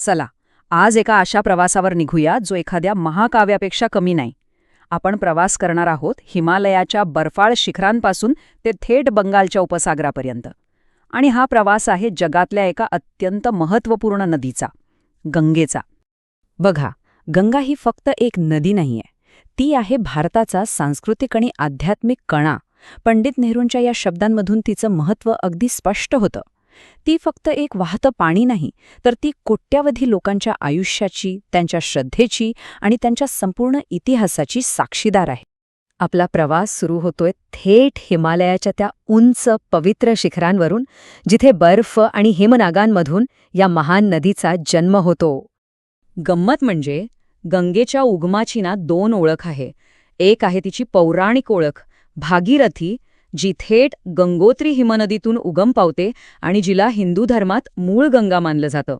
चला आज एका अशा प्रवासावर निघूया जो एखाद्या महाकाव्यापेक्षा कमी नाही. आपण प्रवास करणार आहोत हिमालयाच्या बर्फाळ शिखरांपासून ते थेट बंगालच्या उपसागरापर्यंत. आणि हा प्रवास आहे जगातल्या एका अत्यंत महत्त्वपूर्ण नदीचा गंगेचा. बघा गंगा ही फक्त एक नदी नाहीये. ती आहे भारताचा सांस्कृतिक आणि आध्यात्मिक कणा. पंडित नेहरूंच्या या शब्दांमधून तिचं महत्त्व अगदी स्पष्ट होतं. ती फक्त एक वाहतं पाणी नाही तर ती कोट्यावधी लोकांच्या आयुष्याची त्यांच्या श्रद्धेची आणि त्यांच्या संपूर्ण इतिहासाची साक्षीदार आहे. आपला प्रवास सुरू होतोय थेट हिमालयाच्या त्या उंच पवित्र शिखरांवरून जिथे बर्फ आणि हिमनागांमधून या महान नदीचा जन्म होतो. गंमत म्हणजे गंगेच्या उगमाची ना दोन ओळख आहे. एक आहे तिची पौराणिक ओळख भागीरथी जी थेट गंगोत्री हिमनदीतून उगम पावते आणि जिला हिंदू धर्मात मूळ गंगा मानलं जातं.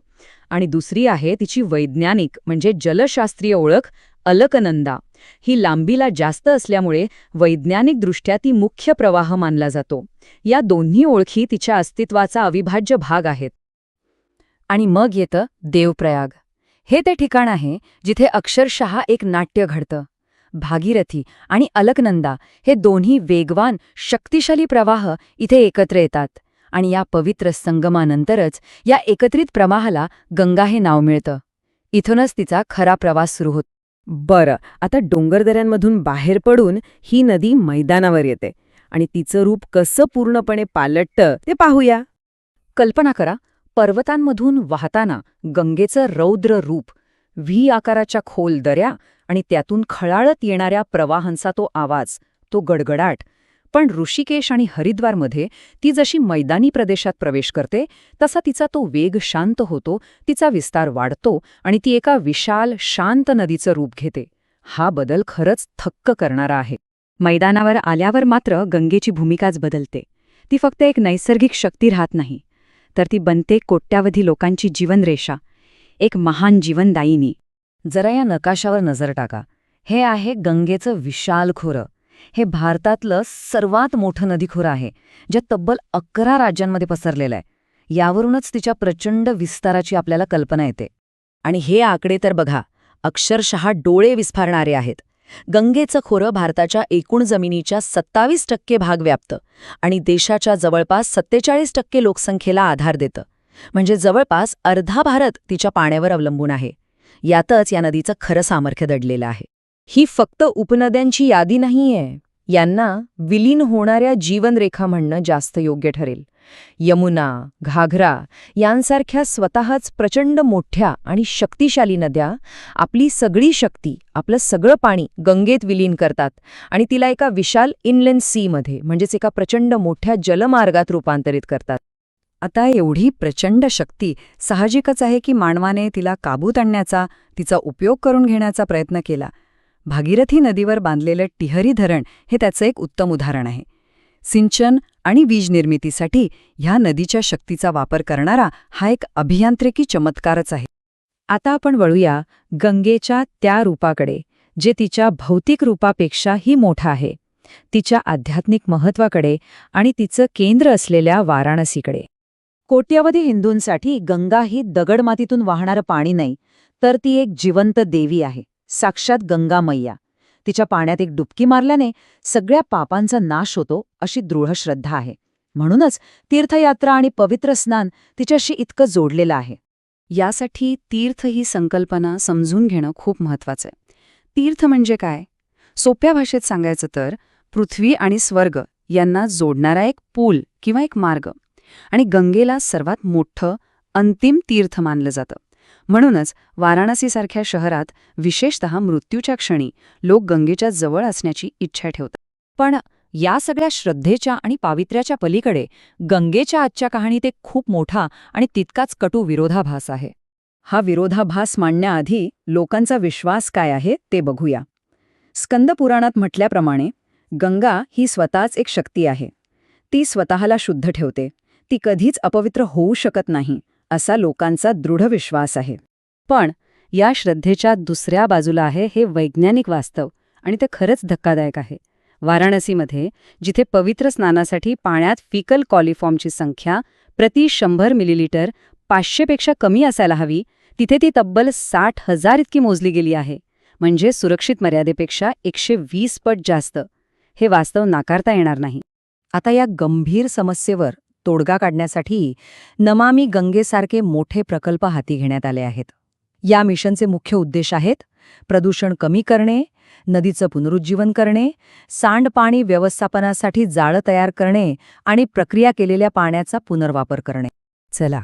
आणि दुसरी आहे तिची वैज्ञानिक म्हणजे जलशास्त्रीय ओळख अलकनंदा. ही लांबीला जास्त असल्यामुळे वैज्ञानिकदृष्ट्या ती मुख्य प्रवाह मानला जातो. या दोन्ही ओळखी तिच्या अस्तित्वाचा अविभाज्य भाग आहेत. आणि मग येतं देवप्रयाग. हे ते ठिकाण आहे जिथे अक्षरशः एक नाट्य घडतं. भागीरथी आणि अलकनंदा हे दोन्ही वेगवान शक्तिशाली प्रवाह इथे एकत्र येतात. आणि या पवित्र संगमानंतरच या एकत्रित प्रवाहाला गंगा हे नाव मिळतं. इथूनच तिचा खरा प्रवास सुरू होतो. बरं आता डोंगरदऱ्यांमधून बाहेर पडून ही नदी मैदानावर येते. आणि तिचं रूप कसं पूर्णपणे पालटतं ते पाहूया. कल्पना करा पर्वतांमधून वाहताना गंगेचं रौद्र रूप व्ही आकाराच्या खोल दऱ्या आणि त्यातून खळाळत येणाऱ्या प्रवाहांचा तो आवाज तो गडगडाट. पण ऋषिकेश आणि हरिद्वारमध्ये ती जशी मैदानी प्रदेशात प्रवेश करते तसा तिचा तो वेग शांत होतो तिचा विस्तार वाढतो आणि ती एका विशाल शांत नदीचं रूप घेते. हा बदल खरंच थक्क करणारा आहे. मैदानावर आल्यावर मात्र गंगेची भूमिकाच बदलते. ती फक्त एक नैसर्गिक शक्ती राहत नाही. तर ती बनते कोट्यावधी लोकांची जीवनरेषा. एक महान जीवनदायिनी. जरा या नकाशावर नजर टाका. हे आहे गंगेचं विशाल खोरं. हे भारतातलं सर्वात मोठं नदीखोरं आहे ज्या तब्बल अकरा राज्यांमध्ये पसरलेलं आहे. यावरूनच तिच्या प्रचंड विस्ताराची आपल्याला कल्पना येते. आणि हे आकडे तर बघा अक्षरशः डोळे विस्फारणारे आहेत. गंगेचं खोरं भारताच्या एकूण जमिनीच्या सत्तावीस टक्के भाग व्यापतं आणि देशाच्या जवळपास सत्तेचाळीस टक्के लोकसंख्येला आधार देतं. म्हणजे जवळपास अर्धा भारत तिच्या पाण्यावर अवलंबून आहे. यातच या नदीचं खरं सामर्थ्य दडलेलं आहे. ही फक्त उपनद्यांची यादी नाहीये. यांना विलीन होणाऱ्या जीवनरेखा म्हणणं जास्त योग्य ठरेल. यमुना घाघरा यांसारख्या स्वतःच प्रचंड मोठ्या आणि शक्तिशाली नद्या आपली सगळी शक्ती आपलं सगळं पाणी गंगेत विलीन करतात आणि तिला एका विशाल इनलँड सीमध्ये म्हणजेच एका प्रचंड मोठ्या जलमार्गात रूपांतरित करतात. आता एवढी प्रचंड शक्ती साहजिकच आहे की मानवाने तिला काबूत आणण्याचा तिचा उपयोग करून घेण्याचा प्रयत्न केला. भागीरथी नदीवर बांधलेलं टिहरी धरण हे त्याचं एक उत्तम उदाहरण आहे. सिंचन आणि वीज निर्मितीसाठी ह्या नदीच्या शक्तीचा वापर करणारा हा एक अभियांत्रिकी चमत्कारच आहे. आता आपण वळूया गंगेच्या त्या रूपाकडे जे तिच्या भौतिक रूपापेक्षाही मोठं आहे. तिच्या आध्यात्मिक महत्वाकडे आणि तिचं केंद्र असलेल्या वाराणसीकडे. कोट्यावधी हिंदूंसाठी गंगा ही दगडमातीतून वाहणारं पाणी नाही तर ती एक जिवंत देवी आहे. साक्षात गंगा मैया. तिच्या पाण्यात एक डुबकी मारल्याने सगळ्या पापांचा नाश होतो अशी दृढ श्रद्धा आहे. म्हणूनच तीर्थयात्रा आणि पवित्र स्नान तिच्याशी इतकं जोडलेलं आहे. यासाठी तीर्थ ही संकल्पना समजून घेणं खूप महत्वाचं आहे. तीर्थ म्हणजे काय? सोप्या भाषेत सांगायचं तर पृथ्वी आणि स्वर्ग यांना जोडणारा एक पूल किंवा एक मार्ग. आणि गंगेला सर्वात मोठं अंतिम तीर्थ मानलं जातं. म्हणूनच वाराणसीसारख्या शहरात विशेषत मृत्यूच्या क्षणी लोक गंगेच्या जवळ असण्याची इच्छा ठेवतात. पण या सगळ्या श्रद्धेच्या आणि पावित्र्याच्या पलीकडे गंगेच्या आजच्या कहाणीत एक खूप मोठा आणि तितकाच कटू विरोधाभास आहे. हा विरोधाभास मांडण्याआधी लोकांचा विश्वास काय आहे ते बघूया. स्कंदपुराणात म्हटल्याप्रमाणे गंगा ही स्वतःच एक शक्ती आहे. ती स्वतःला शुद्ध ठेवते. ती कधीच अपवित्र होऊ शकत नाही असा लोकांचा दृढ विश्वास आहे. पण या श्रद्धेच्या दुसऱ्या बाजूला आहे हे वैज्ञानिक वास्तव आणि ते खरंच धक्कादायक आहे. वाराणसीमध्ये जिथे पवित्र स्नानासाठी पाण्यात फिकल कॉलिफॉर्मची संख्या प्रति शंभर मिलीलिटर पाचशेपेक्षा कमी असायला हवी तिथे ती तब्बल साठ हजार इतकी मोजली गेली आहे म्हणजे सुरक्षित मर्यादेपेक्षा एकशे वीस पट जास्त. हे वास्तव नाकारता येणार नाही. आता या गंभीर समस्येवर तोडगा काढण्यासाठी नमामी गंगेसारखे मोठे प्रकल्प हाती घेण्यात आले आहेत. या मिशनचे मुख्य उद्देश आहेत प्रदूषण कमी करणे नदीचं पुनरुज्जीवन करणे सांडपाणी व्यवस्थापनासाठी जाळं तयार करणे आणि प्रक्रिया केलेल्या पाण्याचा पुनर्वापर करणे. चला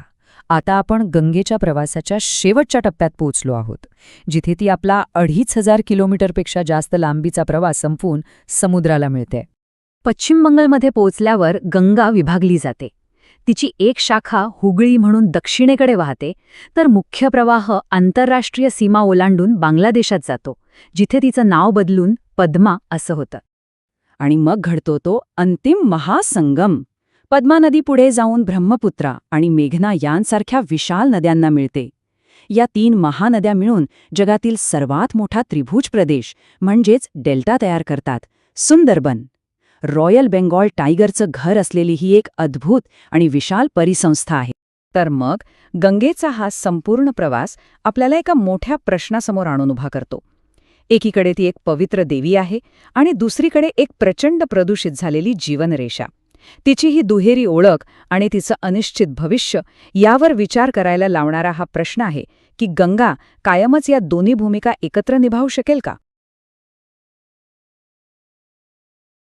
आता आपण गंगेच्या प्रवासाच्या शेवटच्या टप्प्यात पोहोचलो आहोत जिथे ती आपला अडीच हजार किलोमीटरपेक्षा जास्त लांबीचा प्रवास संपवून समुद्राला मिळते. पश्चिम बंगालमध्ये पोहोचल्यावर गंगा विभागली जाते. तिची एक शाखा हुगळी म्हणून दक्षिणेकडे वाहते तर मुख्य प्रवाह आंतरराष्ट्रीय सीमा ओलांडून बांगलादेशात जातो जिथे तिचं नाव बदलून पद्मा असं होतं. आणि मग घडतो तो अंतिम महासंगम. पद्मा नदी पुढे जाऊन ब्रह्मपुत्रा आणि मेघना यांसारख्या विशाल नद्यांना मिळते. या तीन महानद्या मिळून जगातील सर्वात मोठा त्रिभुज प्रदेश म्हणजेच डेल्टा तयार करतात सुंदरबन. रॉयल बेंगॉल टायगरचं घर असलेली ही एक अद्भुत आणि विशाल परिसंस्था आहे. तर मग गंगेचा हा संपूर्ण प्रवास आपल्याला एका मोठ्या प्रश्नासमोर आणून उभा करतो. एकीकडे ती एक पवित्र देवी आहे आणि दुसरीकडे एक प्रचंड प्रदूषित झालेली जीवनरेषा. तिची ही दुहेरी ओळख आणि तिचं अनिश्चित भविष्य यावर विचार करायला लावणारा हा प्रश्न आहे की गंगा कायमच या दोन्ही भूमिका एकत्र निभावू शकेल का?